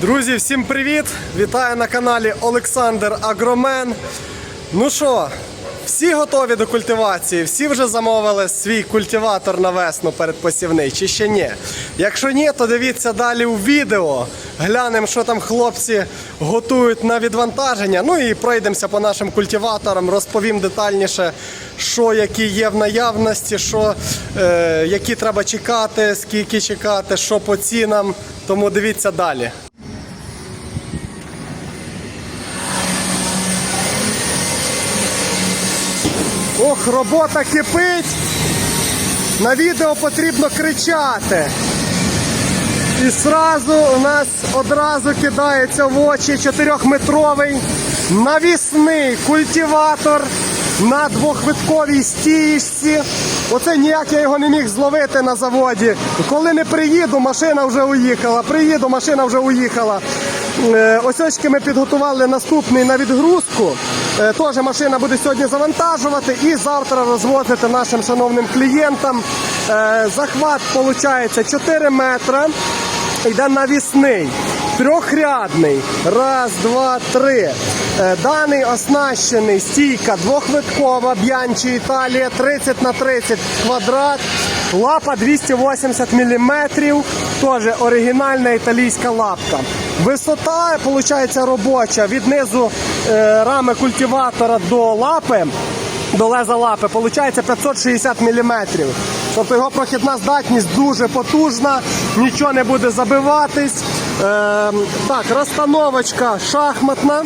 Друзі, всім привіт! Вітаю на каналі Олександр Агромен. Ну що, всі готові до культивації? Всі вже замовили свій культиватор на весну передпосівний, чи ще ні? Якщо ні, то дивіться далі у відео. Глянемо, що там хлопці готують на відвантаження. Ну і пройдемося по нашим культиваторам, розповім детальніше, що які є в наявності, що, е, які треба чекати, скільки чекати, що по цінам. Тому дивіться далі. Ох, робота кипить. На відео потрібно кричати. І сразу у нас одразу кидається в очі 4-метровий навісний культиватор на двохвитковій стіжці. Оце ніяк я його не міг зловити на заводі. Коли не приїду, машина вже уїхала. Приїду, машина вже уїхала. Е, Ось ми підготували наступний на відгрузку. Е, Теж машина буде сьогодні завантажувати і завтра розвозити нашим шановним клієнтам. Е, Захват виходить 4 метри. Йде навісний, трьохрядний. Раз, два, три. Е, Даний оснащений стійка двохвиткова Б'янчі Італія 30 на 30 квадрат. Лапа 280 мм. Теж оригінальна італійська лапка. Висота, виходить, робоча від низу е, рами культиватора до лапи до леза лапи, виходить 560 мм. Тобто його прохідна здатність дуже потужна, нічого не буде забиватись. Е, так, розстановочка шахматна.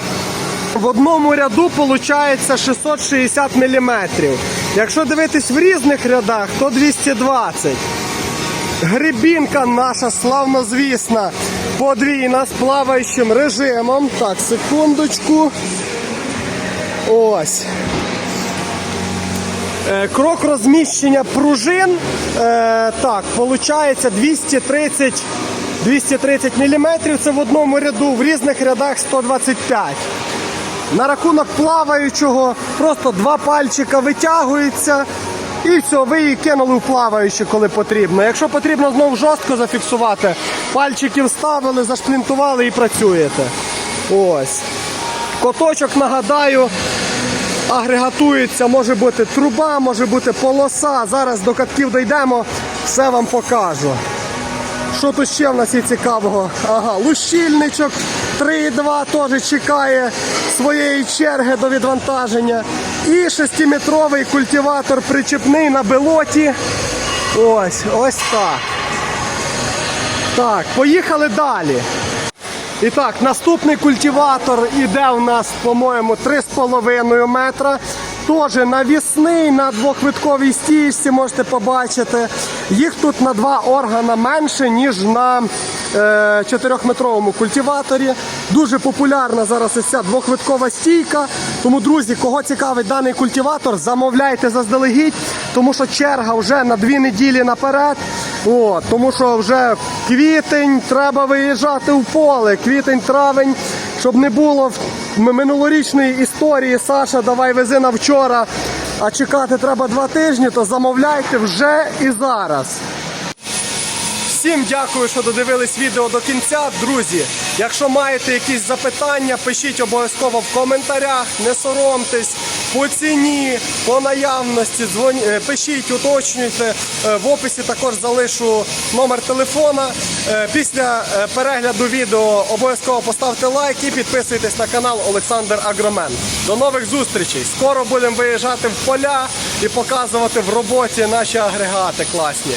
В одному ряду виходить 660 мм. Якщо дивитись в різних рядах, то 220. Грибінка наша славнозвісна, подвійна з плаваючим режимом. Так, секундочку. Ось. Е, Крок розміщення пружин. е, Так, виходить 230, 230 мм. Це в одному ряду, в різних рядах 125. На рахунок плаваючого просто два пальчика витягуються. І все, ви її кинули в плаваюче, коли потрібно. Якщо потрібно знову жорстко зафіксувати, пальчики вставили, зашплінтували і працюєте. Ось. Коточок, нагадаю, агрегатується, може бути труба, може бути полоса. Зараз до катків дійдемо, все вам покажу. Що тут ще в нас є цікавого? Ага, лущильничок 3,2 теж чекає своєї черги до відвантаження. І 6-метровий культиватор причепний на белоті. Ось, ось так. Так, поїхали далі. І так, наступний культиватор іде у нас, по-моєму, 3,5 метра. Теж навісний на двохвитковій стійці можете побачити. Їх тут на два органи менше, ніж на е, 4-метровому культиваторі. Дуже популярна зараз ось ця двохвиткова стійка. Тому, друзі, кого цікавить даний культиватор, замовляйте заздалегідь, тому що черга вже на дві неділі наперед. О, тому що вже квітень, треба виїжджати в поле. Квітень, травень, щоб не було минулорічної історії. Саша, давай вези на вчора, а чекати треба два тижні, то замовляйте вже і зараз. Всім дякую, що додивились відео до кінця. Друзі, якщо маєте якісь запитання, пишіть обов'язково в коментарях, не соромтесь. По ціні, по наявності, дзвонь, е, пишіть, уточнюйте. Е, В описі також залишу номер телефона. Е, Після перегляду відео обов'язково поставте лайк і підписуйтесь на канал Олександр Агромен. До нових зустрічей! Скоро будемо виїжджати в поля і показувати в роботі наші агрегати класні.